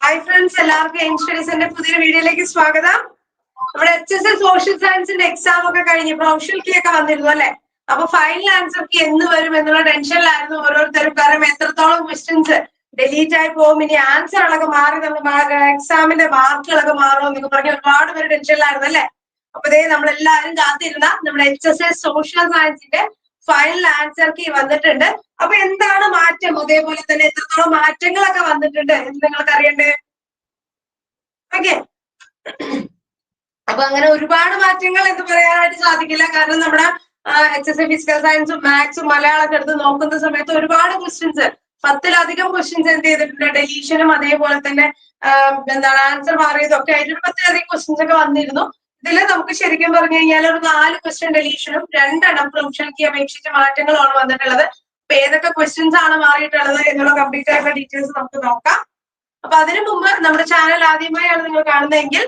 Hi friends എല്ലാവർക്കും aim പുതിയ വീഡിയോയിലേക്ക് സ്വാഗതം. നമ്മുടെ എച്ച് എസ് എസ് സോഷ്യൽ സയൻസിന്റെ എക്സാം ഒക്കെ കഴിഞ്ഞ് പ്രൊഫഷണൽ കീ ഒക്കെ വന്നിരുന്നു അല്ലെ? അപ്പൊ ഫൈനൽ ആൻസർ കീ എന്ന് വരും എന്നുള്ള ടെൻഷനിലായിരുന്നു ഓരോരുത്തരും. കാരണം എത്രത്തോളം ക്വസ്റ്റ്യൻസ് ഡിലീറ്റ് ആയി പോകും ഇനി ആൻസറുകളൊക്കെ മാറി എക്സാമിന്റെ മാർക്കുകളൊക്കെ മാറും എന്നൊക്കെ പറഞ്ഞ് ഒരുപാട് പേര് ടെൻഷനിലായിരുന്നു അല്ലെ? അപ്പൊ ഇതേ നമ്മളെല്ലാവരും കാത്തിരുന്ന നമ്മുടെ എച്ച് എസ് എസ് സോഷ്യൽ സയൻസിന്റെ ഫൈനൽ ആൻസർ കീ വന്നിട്ടുണ്ട്. അപ്പൊ എന്താണ് മാറ്റം? അതേപോലെ തന്നെ എത്രത്തോളം മാറ്റങ്ങളൊക്കെ വന്നിട്ടുണ്ട് എന്ന് നിങ്ങൾക്ക് അറിയണ്ടേ ഓക്കെ അപ്പൊ അങ്ങനെ ഒരുപാട് മാറ്റങ്ങൾ എന്ന് പറയാനായിട്ട് സാധിക്കില്ല. കാരണം നമ്മുടെ എച്ച് എസ് എ ഫിസിക്കൽ സയൻസും മാത്സും മലയാളമൊക്കെ എടുത്ത് നോക്കുന്ന സമയത്ത് ഒരുപാട് ക്വസ്റ്റ്യൻസ് പത്തിലധികം ക്വസ്റ്റ്യൻസ് എന്ത് ചെയ്തിട്ടുണ്ട്? ഡെലീഷനും അതേപോലെ തന്നെ എന്താണ് ആൻസർ മാറിയതൊക്കെ ആയിട്ട് പത്തിലധികം ക്വസ്റ്റ്യൻസ് ഒക്കെ വന്നിരുന്നു. ഇതിൽ നമുക്ക് ശരിക്കും പറഞ്ഞു കഴിഞ്ഞാൽ ഒരു നാല് ക്വസ്റ്റ്യൻ ഡെലീഷനും രണ്ടെണ്ണം പ്രൊഫഷണൽക്ക് അപേക്ഷിച്ച് മാറ്റങ്ങളാണ് വന്നിട്ടുള്ളത്. അപ്പൊ ഏതൊക്കെ ക്വസ്റ്റ്യൻസ് ആണ് മാറിയിട്ടുള്ളത് എന്നുള്ള കംപ്ലീറ്റ് ആയിട്ടുള്ള ഡീറ്റെയിൽസ് നമുക്ക് നോക്കാം. അപ്പൊ അതിനു മുമ്പ് നമ്മുടെ ചാനൽ ആദ്യമായാണ് നിങ്ങൾ കാണുന്നതെങ്കിൽ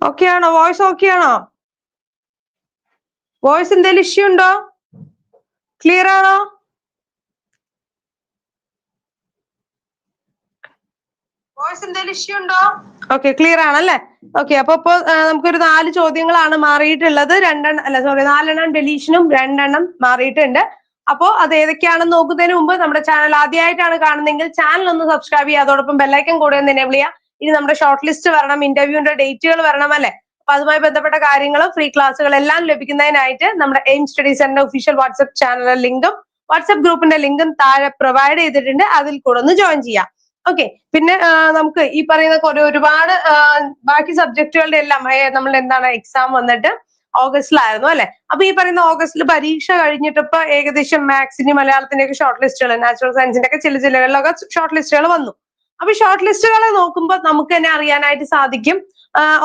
ഓക്കെ ആണോ? വോയിസ് ഓക്കെ ആണോ? വോയിസ് എന്തെങ്കിലും ഇഷ്യൂ ഉണ്ടോ? ക്ലിയർ ആണോ? വോയിസ് എന്തെങ്കിലും ഇഷ്യൂ ഉണ്ടോ? ഓക്കെ ക്ലിയർ ആണല്ലേ ഓക്കെ അപ്പൊ ഇപ്പൊ നമുക്കൊരു നാല് ചോദ്യങ്ങളാണ് മാറിയിട്ടുള്ളത്. രണ്ടെണ്ണം അല്ല സോറി നാലെണ്ണം ഡെലീഷനും രണ്ടെണ്ണം മാറിയിട്ടുണ്ട്. അപ്പോ അത് ഏതൊക്കെയാണെന്ന് നോക്കുന്നതിന് മുമ്പ് നമ്മുടെ ചാനൽ ആദ്യമായിട്ടാണ് കാണുന്നതെങ്കിൽ ചാനൽ ഒന്ന് സബ്സ്ക്രൈബ് ചെയ്യുക. അതോടൊപ്പം ബെല്ലൈക്കൻ കൂടെ ഒന്ന് എനേബിൾ ചെയ്യുക. ഇനി നമ്മുടെ ഷോർട്ട് ലിസ്റ്റ് വരണം ഇന്റർവ്യൂവിന്റെ ഡേറ്റുകൾ വരണം അല്ലെ? അപ്പൊ അതുമായി ബന്ധപ്പെട്ട കാര്യങ്ങളും ഫ്രീ ക്ലാസ്സുകൾ എല്ലാം ലഭിക്കുന്നതിനായിട്ട് നമ്മുടെ എയിം സ്റ്റഡി സെന്ററിന്റെ ഒഫീഷ്യൽ വാട്സ്ആപ്പ് ചാനലിലെ ലിങ്കും വാട്സ്ആപ്പ് ഗ്രൂപ്പിന്റെ ലിങ്കും താഴെ പ്രൊവൈഡ് ചെയ്തിട്ടുണ്ട്. അതിൽ കൂടെ ഒന്ന് ജോയിൻ ചെയ്യാം. ഓക്കെ പിന്നെ നമുക്ക് ഈ പറയുന്ന കുറെ ഒരുപാട് ബാക്കി സബ്ജക്റ്റുകളുടെ എല്ലാം നമ്മൾ എന്താണ് എക്സാം വന്നിട്ട് ഓഗസ്റ്റിലായിരുന്നു അല്ലെ? അപ്പൊ ഈ പറയുന്ന ഓഗസ്റ്റിൽ പരീക്ഷ കഴിഞ്ഞിട്ട് ഇപ്പൊ ഏകദേശം മാത്സിന്റെ മലയാളത്തിന്റെ ഒക്കെ ഷോർട്ട് ലിസ്റ്റുകൾ നാച്ചുറൽ സയൻസിന്റെ ഒക്കെ ചില ജില്ലകളിലൊക്കെ ഷോർട്ട് ലിസ്റ്റുകൾ വന്നു. അപ്പൊ ഷോർട്ട് ലിസ്റ്റുകളെ നോക്കുമ്പോൾ നമുക്ക് തന്നെ അറിയാനായിട്ട് സാധിക്കും.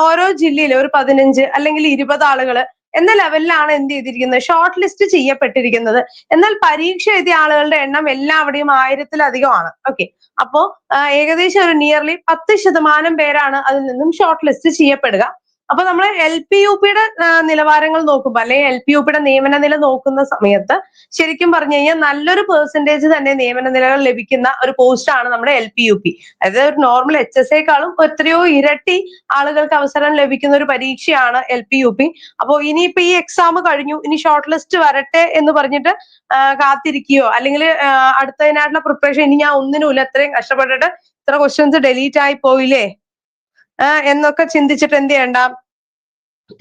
ഓരോ ജില്ലയിൽ ഒരു പതിനഞ്ച് അല്ലെങ്കിൽ ഇരുപത് ആളുകൾ എന്ന ലെവലിലാണ് എന്ത് ചെയ്തിരിക്കുന്നത്? ഷോർട്ട് ലിസ്റ്റ് ചെയ്യപ്പെട്ടിരിക്കുന്നത്. എന്നാൽ പരീക്ഷ എഴുതിയ ആളുകളുടെ എണ്ണം എല്ലാവിടെയും ആയിരത്തിലധികമാണ് ഓക്കെ അപ്പോ ഏകദേശം ഒരു നിയർലി പത്ത് ശതമാനം പേരാണ് അതിൽ നിന്നും ഷോർട്ട് ലിസ്റ്റ് ചെയ്യപ്പെടുക. അപ്പൊ നമ്മൾ എൽ പി യു പിയുടെ നിലവാരങ്ങൾ നോക്കുമ്പോൾ അല്ലെങ്കിൽ എൽ പി യു പിയുടെ നിയമന നില നോക്കുന്ന സമയത്ത് ശരിക്കും പറഞ്ഞു കഴിഞ്ഞാൽ നല്ലൊരു പെർസെന്റേജ് തന്നെ നിയമന നിലകൾ ലഭിക്കുന്ന ഒരു പോസ്റ്റ് ആണ് നമ്മുടെ എൽ പി യു പി. അതായത് ഒരു നോർമൽ എച്ച് എസ് എക്കാളും എത്രയോ ഇരട്ടി ആളുകൾക്ക് അവസരം ലഭിക്കുന്ന ഒരു പരീക്ഷയാണ് എൽ പി യു പി. അപ്പോൾ ഇനിയിപ്പോ ഈ എക്സാം കഴിഞ്ഞു ഇനി ഷോർട്ട് ലിസ്റ്റ് വരട്ടെ എന്ന് പറഞ്ഞിട്ട് കാത്തിരിക്കുകയോ അല്ലെങ്കിൽ അടുത്തതിനായിട്ടുള്ള പ്രിപ്പറേഷൻ ഇനി ഞാൻ ഒന്നിനുമില്ല അത്രയും കഷ്ടപ്പെട്ടിട്ട് ഇത്ര ക്വസ്റ്റ്യൻസ് ഡെലീറ്റ് ആയി പോയില്ലേ? എന്നൊക്കെ ചിന്തിച്ചിട്ട് എന്ത് ചെയ്യണ്ട?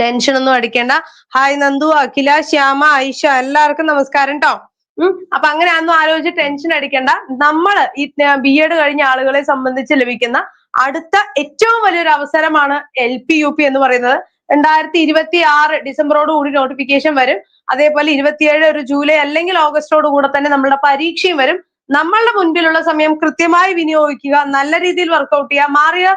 ടെൻഷൻ ഒന്നും അടിക്കേണ്ട. ഹായ് നന്ദു അഖില ശ്യാമ ഐഷ എല്ലാവർക്കും നമസ്കാരം കേട്ടോ ഉം അപ്പൊ അങ്ങനെ ഒന്നും ആലോചിച്ച് ടെൻഷൻ അടിക്കേണ്ട. നമ്മൾ ഈ ബി എഡ് കഴിഞ്ഞ ആളുകളെ സംബന്ധിച്ച് ലഭിക്കുന്ന അടുത്ത ഏറ്റവും വലിയൊരു അവസരമാണ് എൽ പി യു പി എന്ന് പറയുന്നത്. രണ്ടായിരത്തി ഇരുപത്തി ആറ് ഡിസംബറോട് കൂടി നോട്ടിഫിക്കേഷൻ വരും. അതേപോലെ ഇരുപത്തിയേഴ് ഒരു ജൂലൈ അല്ലെങ്കിൽ ഓഗസ്റ്റോട് കൂടെ തന്നെ നമ്മളുടെ പരീക്ഷയും വരും. നമ്മളുടെ മുൻപിലുള്ള സമയം കൃത്യമായി വിനിയോഗിക്കുക നല്ല രീതിയിൽ വർക്കൗട്ട് ചെയ്യുക മാറിയ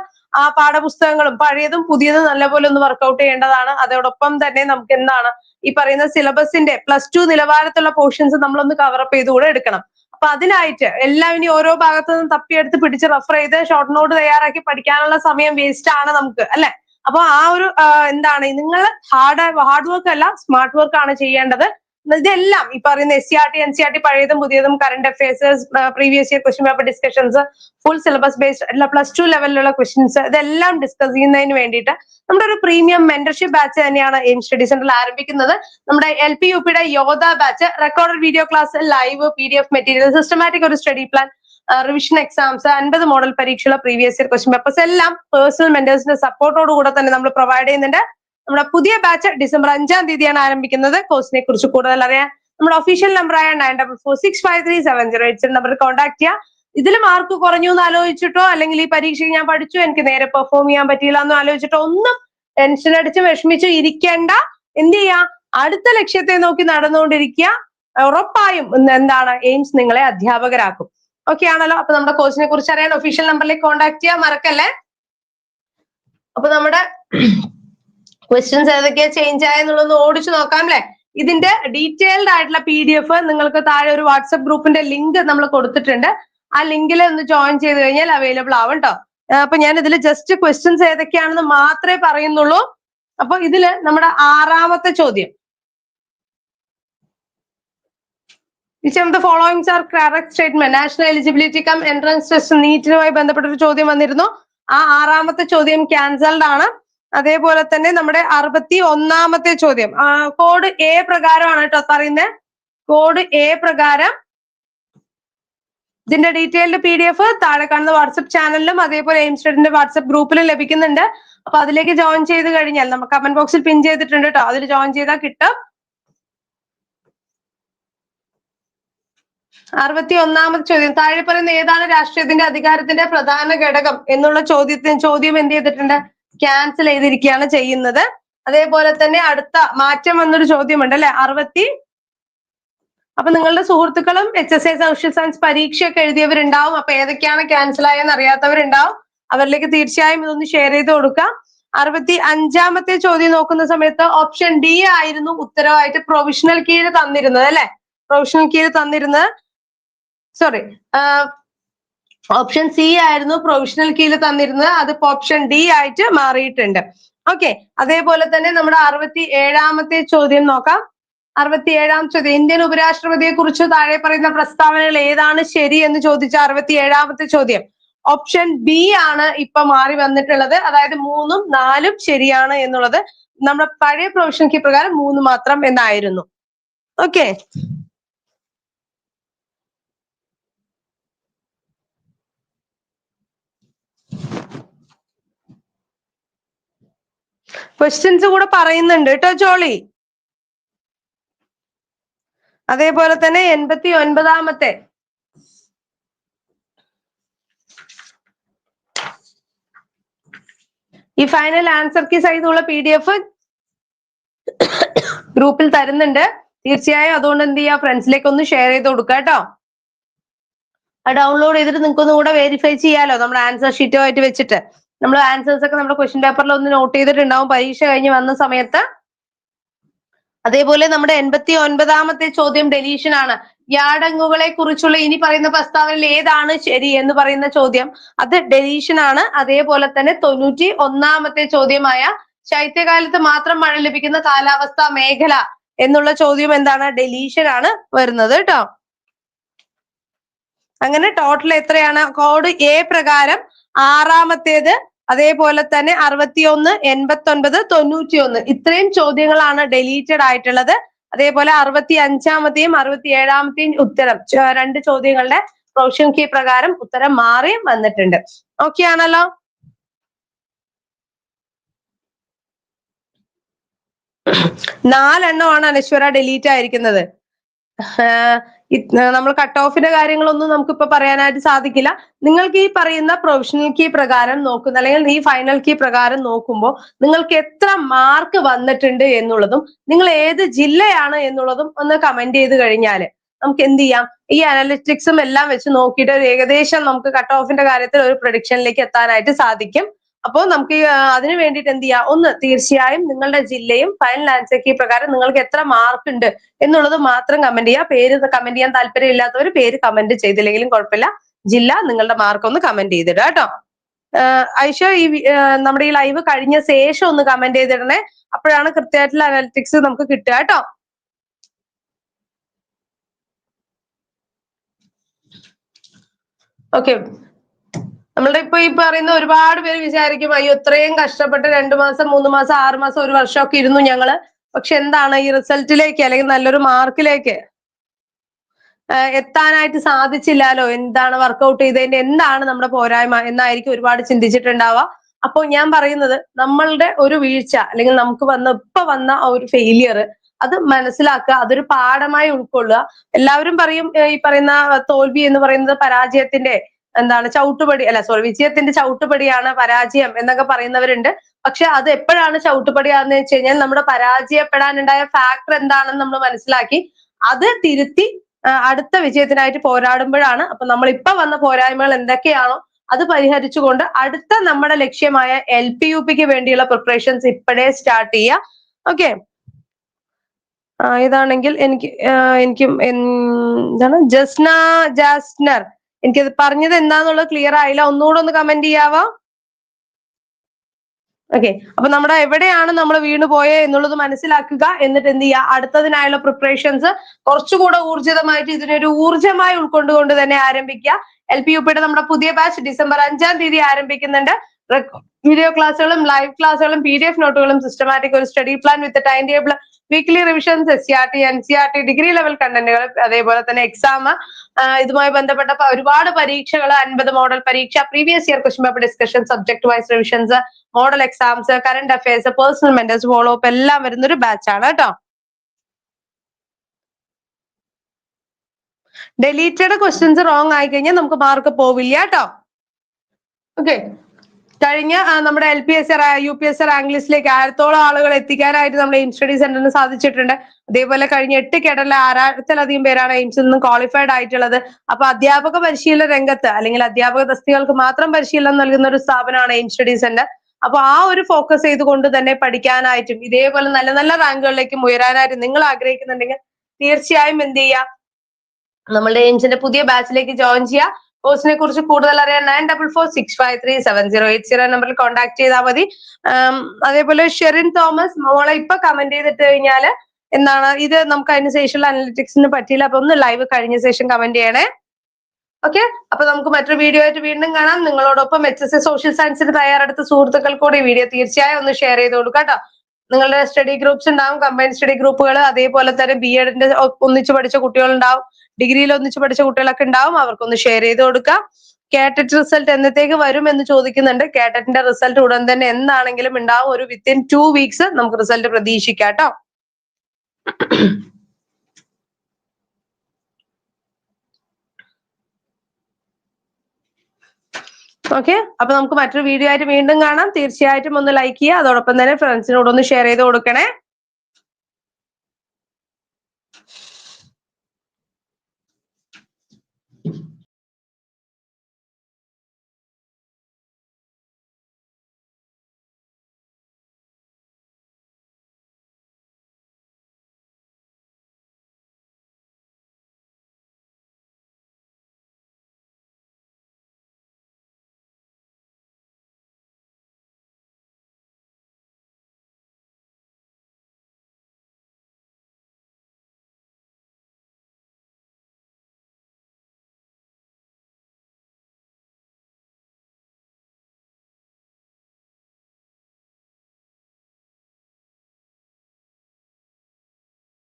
ആ പാഠപുസ്തകങ്ങളും പഴയതും പുതിയതും നല്ലപോലെ ഒന്ന് വർക്കൗട്ട് ചെയ്യേണ്ടതാണ്. അതോടൊപ്പം തന്നെ നമുക്ക് എന്താണ് ഈ പറയുന്ന സിലബസിന്റെ പ്ലസ് ടു നിലവാരത്തിലുള്ള പോർഷൻസ് നമ്മളൊന്ന് കവറപ്പ് ചെയ്തുകൂടെ എടുക്കണം. അപ്പൊ അതിനായിട്ട് എല്ലാം ഇനി ഓരോ ഭാഗത്തു നിന്നും തപ്പിയെടുത്ത് പിടിച്ച് റെഫർ ചെയ്ത് ഷോർട്ട് നോട്ട് തയ്യാറാക്കി പഠിക്കാനുള്ള സമയം വേസ്റ്റ് ആണ് നമുക്ക് അല്ലെ? അപ്പൊ ആ ഒരു എന്താണ് നിങ്ങൾ ഹാർഡ് ഹാർഡ് വർക്ക് അല്ല സ്മാർട്ട് വർക്ക് ആണ് ചെയ്യേണ്ടത്. ഇതെല്ലാം ഈ പറയുന്ന S C R T N C R T പഴയതും പുതിയതും current affairs previous year question paper discussions full syllabus based അല്ല പ്ലസ് ടു ലെവലിലുള്ള ക്വസ്റ്റ്യൻസ് ഇതെല്ലാം ഡിസ്കസ് ചെയ്യുന്നതിന് വേണ്ടിയിട്ട് നമ്മുടെ ഒരു പ്രീമിയം മെന്റർഷിപ്പ് ബാച്ച് തന്നെയാണ് എയിം സ്റ്റഡി സെന്ററിൽ ആരംഭിക്കുന്നത്. നമ്മുടെ എൽ പി യു പിയുടെ Yodha batch recorded video class live P D F material systematic ഒരു സ്റ്റഡി പ്ലാൻ റിവിഷൻ എക്സാംസ് അൻപത് മോഡൽ പരീക്ഷയുള്ള പ്രീവിയസ് ഇയർ ക്വസ്റ്റ്യൻ പേപ്പേഴ്സ് എല്ലാം പേഴ്സണൽ മെന്റേഴ്സിന്റെ സപ്പോർട്ടോട് കൂടെ തന്നെ നമ്മൾ പ്രൊവൈഡ് ചെയ്യുന്നുണ്ട്. നമ്മുടെ പുതിയ ബാച്ച് ഡിസംബർ അഞ്ചാം തീയതിയാണ് ആരംഭിക്കുന്നത്. കോഴ്സിനെ കുറിച്ച് കൂടുതൽ അറിയാൻ നമ്മുടെ ഒഫീഷ്യൽ നമ്പറായ nine double four six five three seven zero eight നമ്പറിൽ കോൺടാക്ട് ചെയ്യുക ഇതിൽ മാർക്ക് കുറഞ്ഞു എന്ന് ആലോചിച്ചിട്ടോ അല്ലെങ്കിൽ ഈ പരീക്ഷയ്ക്ക് ഞാൻ പഠിച്ചു എനിക്ക് നേരെ പെർഫോം ചെയ്യാൻ പറ്റിയില്ല എന്ന് ആലോചിച്ചിട്ടോ ഒന്നും ടെൻഷൻ അടിച്ച് വിഷമിച്ച് ഇരിക്കേണ്ട. എന്ത് ചെയ്യാ? അടുത്ത ലക്ഷ്യത്തെ നോക്കി നടന്നുകൊണ്ടിരിക്കുക. ഉറപ്പായും എന്താണ്? എയിംസ് നിങ്ങളെ അധ്യാപകരാക്കും. ഓക്കെ ആണല്ലോ? അപ്പൊ നമ്മുടെ കോഴ്സിനെ കുറിച്ച് അറിയാൻ ഒഫീഷ്യൽ നമ്പറിലേക്ക് കോൺടാക്ട് ചെയ്യാൻ മറക്കല്ലേ? അപ്പൊ നമ്മുടെ ക്വസ്റ്റ്യൻസ് ഏതൊക്കെയാ ചേഞ്ച് ആയെന്നുള്ളത് ഓടിച്ചു നോക്കാം അല്ലെ? ഇതിന്റെ ഡീറ്റെയിൽഡ് ആയിട്ടുള്ള പി ഡി എഫ് നിങ്ങൾക്ക് താഴെ ഒരു വാട്സപ്പ് ഗ്രൂപ്പിന്റെ ലിങ്ക് നമ്മൾ കൊടുത്തിട്ടുണ്ട്. ആ ലിങ്കിൽ ഒന്ന് ജോയിൻ ചെയ്ത് കഴിഞ്ഞാൽ അവൈലബിൾ ആവും കേട്ടോ അപ്പൊ ഞാൻ ഇതിൽ ജസ്റ്റ് ക്വസ്റ്റ്യൻസ് ഏതൊക്കെയാണെന്ന് മാത്രമേ പറയുന്നുള്ളൂ. അപ്പൊ ഇതിൽ നമ്മുടെ ആറാമത്തെ ചോദ്യം. Of the are correct statement national eligibility cum entrance test നീറ്റിനുമായി ബന്ധപ്പെട്ട ഒരു ചോദ്യം വന്നിരുന്നു. ആ ആറാമത്തെ ചോദ്യം ക്യാൻസൽഡ് ആണ്. അതേപോലെ തന്നെ നമ്മുടെ അറുപത്തി ഒന്നാമത്തെ ചോദ്യം കോഡ് എ പ്രകാരമാണ് കേട്ടോ പറയുന്നത് കോഡ് എ പ്രകാരം ഇതിന്റെ ഡീറ്റെയിൽഡ് പി ഡി എഫ് താഴെ കാണുന്ന വാട്സപ്പ് ചാനലിലും അതേപോലെ എയിംസ്റ്റഡിന്റെ വാട്സപ്പ് ഗ്രൂപ്പിലും ലഭിക്കുന്നുണ്ട്. അപ്പൊ അതിലേക്ക് ജോയിൻ ചെയ്ത് കഴിഞ്ഞാൽ നമുക്ക് കമന്റ് ബോക്സിൽ പിൻ ചെയ്തിട്ടുണ്ട് കേട്ടോ. അതിൽ ജോയിൻ ചെയ്താൽ കിട്ടും. അറുപത്തി ഒന്നാമത് ചോദ്യം. താഴെ പറയുന്ന ഏതാണ് രാഷ്ട്രീയത്തിന്റെ അധികാരത്തിന്റെ പ്രധാന ഘടകം എന്നുള്ള ചോദ്യത്തിന് ചോദ്യം എന്ത് ചെയ്തിട്ടുണ്ട്? ക്യാൻസൽ ചെയ്തിരിക്കുകയാണ് ചെയ്യുന്നത്. അതേപോലെ തന്നെ അടുത്ത മാറ്റം വന്നൊരു ചോദ്യമുണ്ട് അല്ലെ? അറുപത്തി. അപ്പൊ നിങ്ങളുടെ സുഹൃത്തുക്കളും H S I social science പരീക്ഷയൊക്കെ എഴുതിയവരുണ്ടാവും. അപ്പൊ ഏതൊക്കെയാണ് ക്യാൻസൽ ആയെന്ന് അറിയാത്തവരുണ്ടാവും. അവരിലേക്ക് തീർച്ചയായും ഇതൊന്ന് ഷെയർ ചെയ്ത് കൊടുക്കാം. അറുപത്തി അഞ്ചാമത്തെ ചോദ്യം നോക്കുന്ന സമയത്ത് ഓപ്ഷൻ ഡി ആയിരുന്നു ഉത്തരവായിട്ട് പ്രൊവിഷണൽ കീഴ് തന്നിരുന്നത് അല്ലെ? പ്രൊവിഷണൽ കീഴ് തന്നിരുന്നത്. സോറി ഓപ്ഷൻ സി ആയിരുന്നു പ്രൊവിഷണൽ കീയിൽ തന്നിരുന്നത്. അത് ഓപ്ഷൻ ഡി ആയിട്ട് മാറിയിട്ടുണ്ട്. ഓക്കെ അതേപോലെ തന്നെ നമ്മുടെ അറുപത്തി ഏഴാമത്തെ ചോദ്യം നോക്കാം. അറുപത്തി ഏഴാം ചോദ്യം. ഇന്ത്യൻ ഉപരാഷ്ട്രപതിയെ കുറിച്ച് താഴെ പറയുന്ന പ്രസ്താവനകൾ ഏതാണ് ശരി എന്ന് ചോദിച്ച അറുപത്തി ഏഴാമത്തെ ചോദ്യം. ഓപ്ഷൻ ബി ആണ് ഇപ്പൊ മാറി വന്നിട്ടുള്ളത്. അതായത് മൂന്നും നാലും ശരിയാണ് എന്നുള്ളത് നമ്മുടെ പഴയ പ്രൊവിഷൻ കീ പ്രകാരം മൂന്ന് മാത്രം എന്നായിരുന്നു. ഓക്കെ ക്വസ്റ്റ്യൻസ് കൂടെ പറയുന്നുണ്ട് കേട്ടോ ജോളി. അതേപോലെ തന്നെ എൺപത്തി ഒൻപതാമത്തെ ഈ ഫൈനൽ ആൻസർ കീ സൈസുള്ള പി ഡി എഫ് ഗ്രൂപ്പിൽ തരുന്നുണ്ട്. തീർച്ചയായും അതുകൊണ്ട് എന്ത് ചെയ്യുക ഫ്രണ്ട്സിലേക്ക് ഒന്ന് ഷെയർ ചെയ്ത് കൊടുക്കുക കേട്ടോ. ഡൗൺലോഡ് ചെയ്തിട്ട് നിങ്ങൾക്ക് ഒന്നും കൂടെ വെരിഫൈ ചെയ്യാലോ നമ്മുടെ ആൻസർ ഷീറ്റുമായിട്ട് വെച്ചിട്ട്. നമ്മൾ ആൻസേഴ്സ് ഒക്കെ നമ്മുടെ ക്വസ്റ്റ്യൻ പേപ്പറിൽ ഒന്ന് നോട്ട് ചെയ്തിട്ടുണ്ടാവും. പരീക്ഷ കഴിഞ്ഞ് വന്ന സമയത്ത്. അതേപോലെ നമ്മുടെ എൺപത്തി ഒൻപതാമത്തെ ചോദ്യം ഡെലീഷൻ ആണ്. യാടങ്ങുകളെ കുറിച്ചുള്ള ഇനി പറയുന്ന പ്രസ്താവനയിൽ ഏതാണ് ശരി എന്ന് പറയുന്ന ചോദ്യം. അത് ഡെലീഷൻ ആണ്. അതേപോലെ തന്നെ തൊണ്ണൂറ്റി ഒന്നാമത്തെ ചോദ്യമായ ശൈത്യകാലത്ത് മാത്രം മഴ ലഭിക്കുന്ന കാലാവസ്ഥാ മേഖല എന്നുള്ള ചോദ്യം എന്താണ്? ഡെലീഷൻ ആണ് വരുന്നത് കേട്ടോ. അങ്ങനെ ടോട്ടൽ എത്രയാണ്? കോഡ് എ പ്രകാരം ആറാമത്തേത് അതേപോലെ തന്നെ അറുപത്തിയൊന്ന് എൺപത്തി ഒൻപത് തൊണ്ണൂറ്റി ഒന്ന് ഇത്രയും ചോദ്യങ്ങളാണ് ഡെലീറ്റഡ് ആയിട്ടുള്ളത്. അതേപോലെ അറുപത്തി അഞ്ചാമത്തെയും അറുപത്തി ഏഴാമത്തെയും ഉത്തരം രണ്ട് ചോദ്യങ്ങളുടെ പ്രൊവിഷൻ കീ പ്രകാരം ഉത്തരം മാറി വന്നിട്ടുണ്ട്. ഓക്കെ ആണല്ലോ? നാലെണ്ണമാണ് അനശ്വര ഡിലീറ്റ് ആയിരിക്കുന്നത്. നമ്മൾ കട്ട് ഓഫിന്റെ കാര്യങ്ങളൊന്നും നമുക്കിപ്പോ പറയാനായിട്ട് സാധിക്കില്ല. നിങ്ങൾക്ക് ഈ പറയുന്ന പ്രൊവിഷണൽ കീ പ്രകാരം നോക്കുന്ന അല്ലെങ്കിൽ ഈ ഫൈനൽ കീ പ്രകാരം നോക്കുമ്പോൾ നിങ്ങൾക്ക് എത്ര മാർക്ക് വന്നിട്ടുണ്ട് എന്നുള്ളതും നിങ്ങൾ ഏത് ജില്ലയാണ് എന്നുള്ളതും ഒന്ന് കമന്റ് ചെയ്ത് കഴിഞ്ഞാൽ നമുക്ക് എന്ത് ചെയ്യാം? ഈ അനലിറ്റിക്സും എല്ലാം വെച്ച് നോക്കിയിട്ട് ഒരു ഏകദേശം നമുക്ക് കട്ട് ഓഫിന്റെ കാര്യത്തിൽ ഒരു പ്രൊഡിക്ഷനിലേക്ക് എത്താനായിട്ട് സാധിക്കും. അപ്പോൾ നമുക്ക് അതിനു വേണ്ടിയിട്ട് എന്ത് ചെയ്യാം? ഒന്ന് തീർച്ചയായും നിങ്ങളുടെ ജില്ലയും ഫൈനൽ ആൻസർ കീ പ്രകാരം നിങ്ങൾക്ക് എത്ര മാർക്ക് ഉണ്ട് എന്നുള്ളത് മാത്രം കമന്റ് ചെയ്യുക പേര് കമന്റ് ചെയ്യാൻ താല്പര്യം ഇല്ലാത്തവർ പേര് കമന്റ് ചെയ്തില്ലെങ്കിലും കുഴപ്പമില്ല. ജില്ല നിങ്ങളുടെ മാർക്ക് ഒന്ന് കമന്റ് ചെയ്തിടുക കേട്ടോ. ഐഷ ഈ നമ്മുടെ ഈ ലൈവ് കഴിഞ്ഞ ശേഷം ഒന്ന് കമന്റ് ചെയ്തിടണേ. അപ്പോഴാണ് കൃത്യമായിട്ടുള്ള അനാലിറ്റിക്സ് നമുക്ക് കിട്ടുക കേട്ടോ. ഓക്കെ നമ്മളുടെ ഇപ്പൊ ഈ പറയുന്ന ഒരുപാട് പേര് വിചാരിക്കും അയ്യോ ഇത്രയും കഷ്ടപ്പെട്ട് രണ്ടു മാസം മൂന്ന് മാസം ആറ് മാസം ഒരു വർഷമൊക്കെ ഇരുന്നു ഞങ്ങൾ. പക്ഷെ എന്താണ് ഈ റിസൾട്ടിലേക്ക് അല്ലെങ്കിൽ നല്ലൊരു മാർക്കിലേക്ക് എത്താനായിട്ട് സാധിച്ചില്ലാലോ? എന്താണ് വർക്കൗട്ട് ചെയ്തതിന്റെ എന്താണ് നമ്മുടെ പോരായ്മ? എന്നായിരിക്കും ഒരുപാട് ചിന്തിച്ചിട്ടുണ്ടാവുക. അപ്പോൾ ഞാൻ പറയുന്നത് നമ്മളുടെ ഒരു വീഴ്ച അല്ലെങ്കിൽ നമുക്ക് വന്ന ഇപ്പൊ വന്ന ആ ഒരു ഫെയിലിയർ അത് മനസ്സിലാക്കുക അതൊരു പാഠമായി ഉൾക്കൊള്ളുക. എല്ലാവരും പറയും ഈ പറയുന്ന തോൽവി എന്ന് പറയുന്നത് പരാജയത്തിന്റെ എന്താണ് ചവിട്ടുപടി അല്ല സോറി വിജയത്തിന്റെ ചവിട്ടുപടിയാണ് പരാജയം എന്നൊക്കെ പറയുന്നവരുണ്ട്. പക്ഷെ അത് എപ്പോഴാണ് ചവിട്ടുപടിയാന്ന് വെച്ച് കഴിഞ്ഞാൽ നമ്മുടെ പരാജയപ്പെടാനുണ്ടായ ഫാക്ടർ എന്താണെന്ന് നമ്മൾ മനസ്സിലാക്കി. അത് തിരുത്തി അടുത്ത വിജയത്തിനായിട്ട് പോരാടുമ്പോഴാണ്. അപ്പൊ നമ്മൾ ഇപ്പൊ വന്ന പോരായ്മകൾ എന്തൊക്കെയാണോ അത് പരിഹരിച്ചുകൊണ്ട് അടുത്ത നമ്മുടെ ലക്ഷ്യമായ എൽ പി യു പിക്ക് വേണ്ടിയുള്ള പ്രിപ്പറേഷൻസ് ഇപ്പോഴേ സ്റ്റാർട്ട് ചെയ്യുക ഓക്കെ ഇതാണെങ്കിൽ എനിക്ക് എനിക്കും എന്താണ് ജസ്ന ജാസ്നർ. എനിക്കത് പറഞ്ഞത് എന്താന്നുള്ളത് ക്ലിയർ ആയില്ല. ഒന്നുകൂടെ ഒന്ന് കമന്റ് ചെയ്യാവോ? ഓക്കെ അപ്പൊ നമ്മുടെ എവിടെയാണ് നമ്മൾ വീണ് പോയെ എന്നുള്ളത് മനസ്സിലാക്കുക. എന്നിട്ട് എന്ത് ചെയ്യുക അടുത്തതിനായുള്ള പ്രിപ്പറേഷൻസ് കുറച്ചുകൂടെ ഊർജിതമായിട്ട് ഇതിനൊരു ഊർജമായി ഉൾക്കൊണ്ടുകൊണ്ട് തന്നെ ആരംഭിക്കുക. എൽ പി യു പിയുടെ നമ്മുടെ പുതിയ ബാച്ച് ഡിസംബർ അഞ്ചാം തീയതി ആരംഭിക്കുന്നുണ്ട്. വീഡിയോ ക്ലാസ്സുകളും ലൈവ് ക്ലാസ്സുകളും പി ഡി എഫ് നോട്ടുകളും സിസ്റ്റമാറ്റിക് ഒരു study plan with time table weekly revisions S C R T N C R T degree level കണ്ടന്റുകൾ അതേപോലെ തന്നെ എക്സാം ഇതുമായി ബന്ധപ്പെട്ട ഒരുപാട് പരീക്ഷകൾ അൻപത് മോഡൽ പരീക്ഷ previous year question paper discussion subject wise revisions model exams current affairs personal mentors follow up എല്ലാം വരുന്ന ഒരു ബാച്ച് ആണ് കേട്ടോ. ഡെലീറ്റഡ് ക്വസ്റ്റ്യൻസ് റോങ് ആയി കഴിഞ്ഞാൽ നമുക്ക് മാർക്ക് പോവില്ല കേട്ടോ. ഓക്കെ കഴിഞ്ഞ നമ്മുടെ L P S U P S rank ലിസ്റ്റിലേക്ക് ആയിരത്തോളം ആളുകൾ എത്തിക്കാനായിട്ട് നമ്മുടെ എയിംസ് സ്റ്റഡി സെന്ററിന് സാധിച്ചിട്ടുണ്ട്. അതേപോലെ കഴിഞ്ഞ എട്ട് കേഡറിലെ ആറായിരത്തിലധികം പേരാണ് എയിംസിൽ നിന്ന് ക്വാളിഫൈഡ് ആയിട്ടുള്ളത്. അപ്പൊ അധ്യാപക പരിശീലന രംഗത്ത് അല്ലെങ്കിൽ അധ്യാപക തസ്തികൾക്ക് മാത്രം പരിശീലനം നൽകുന്ന ഒരു സ്ഥാപനമാണ് എയിംസ് സ്റ്റഡി സെന്റർ. അപ്പൊ ആ ഒരു ഫോക്കസ് ചെയ്തുകൊണ്ട് തന്നെ പഠിക്കാനായിട്ടും ഇതേപോലെ നല്ല നല്ല റാങ്കുകളിലേക്കും ഉയരാനായിട്ടും നിങ്ങൾ ആഗ്രഹിക്കുന്നുണ്ടെങ്കിൽ തീർച്ചയായും എന്ത് ചെയ്യുക? നമ്മളുടെ എയിംസിന്റെ പുതിയ ബാച്ചിലേക്ക് ജോയിൻ ചെയ്യുക. കോഴ്സിനെ കുറിച്ച് കൂടുതൽ അറിയാൻ nine double four six five three seven zero eight zero നമ്പറിൽ കോൺടാക്ട് ചെയ്താൽ മതി. അതേപോലെ ഷെറിൻ തോമസ് മോളെ ഇപ്പൊ കമന്റ് ചെയ്തിട്ട് കഴിഞ്ഞാൽ എന്താണ് ഇത് നമുക്ക് അതിന് ശേഷമുള്ള അനലിറ്റിക്സിന് പറ്റിയില്ല. അപ്പൊ ഒന്ന് ലൈവ് കഴിഞ്ഞ ശേഷം കമന്റ് ചെയ്യണേ. ഓക്കെ അപ്പൊ നമുക്ക് മറ്റൊരു വീഡിയോ ആയിട്ട് വീണ്ടും കാണാം. നിങ്ങളോടൊപ്പം എച്ച് എസ് സോഷ്യൽ സയൻസിന് തയ്യാറെടുത്ത സുഹൃത്തുക്കൾ കൂടി വീഡിയോ തീർച്ചയായും ഒന്ന് ഷെയർ ചെയ്ത് കൊടുക്കാം കേട്ടോ. നിങ്ങളുടെ സ്റ്റഡി ഗ്രൂപ്പ്സ് ഉണ്ടാവും കമ്പൈൻഡ് സ്റ്റഡി ഗ്രൂപ്പുകൾ അതേപോലെ തന്നെ ബി എഡിന്റെ ഒന്നിച്ച് പഠിച്ച കുട്ടികളുണ്ടാവും. ഡിഗ്രിയിൽ ഒന്നിച്ച് പഠിച്ച കുട്ടികളൊക്കെ ഉണ്ടാവും അവർക്കൊന്ന് ഷെയർ ചെയ്ത് കൊടുക്കുക കാറ്ററ്റ് റിസൾട്ട് എന്നത്തേക്ക് വരും എന്ന് ചോദിക്കുന്നുണ്ട്. കാറ്ററ്റിന്റെ റിസൾട്ട് ഉടൻ തന്നെ എന്താണെങ്കിലും ഉണ്ടാവും. ഒരു വിത്തിൻ ടു വീക്സ് നമുക്ക് റിസൾട്ട് പ്രതീക്ഷിക്കാം കേട്ടോ ഓക്കെ അപ്പൊ നമുക്ക് മറ്റൊരു വീഡിയോ ആയിട്ട് വീണ്ടും കാണാം. തീർച്ചയായിട്ടും ഒന്ന് ലൈക്ക് ചെയ്യുക. അതോടൊപ്പം തന്നെ ഫ്രണ്ട്സിനോട് ഒന്ന് ഷെയർ ചെയ്ത് കൊടുക്കണേ.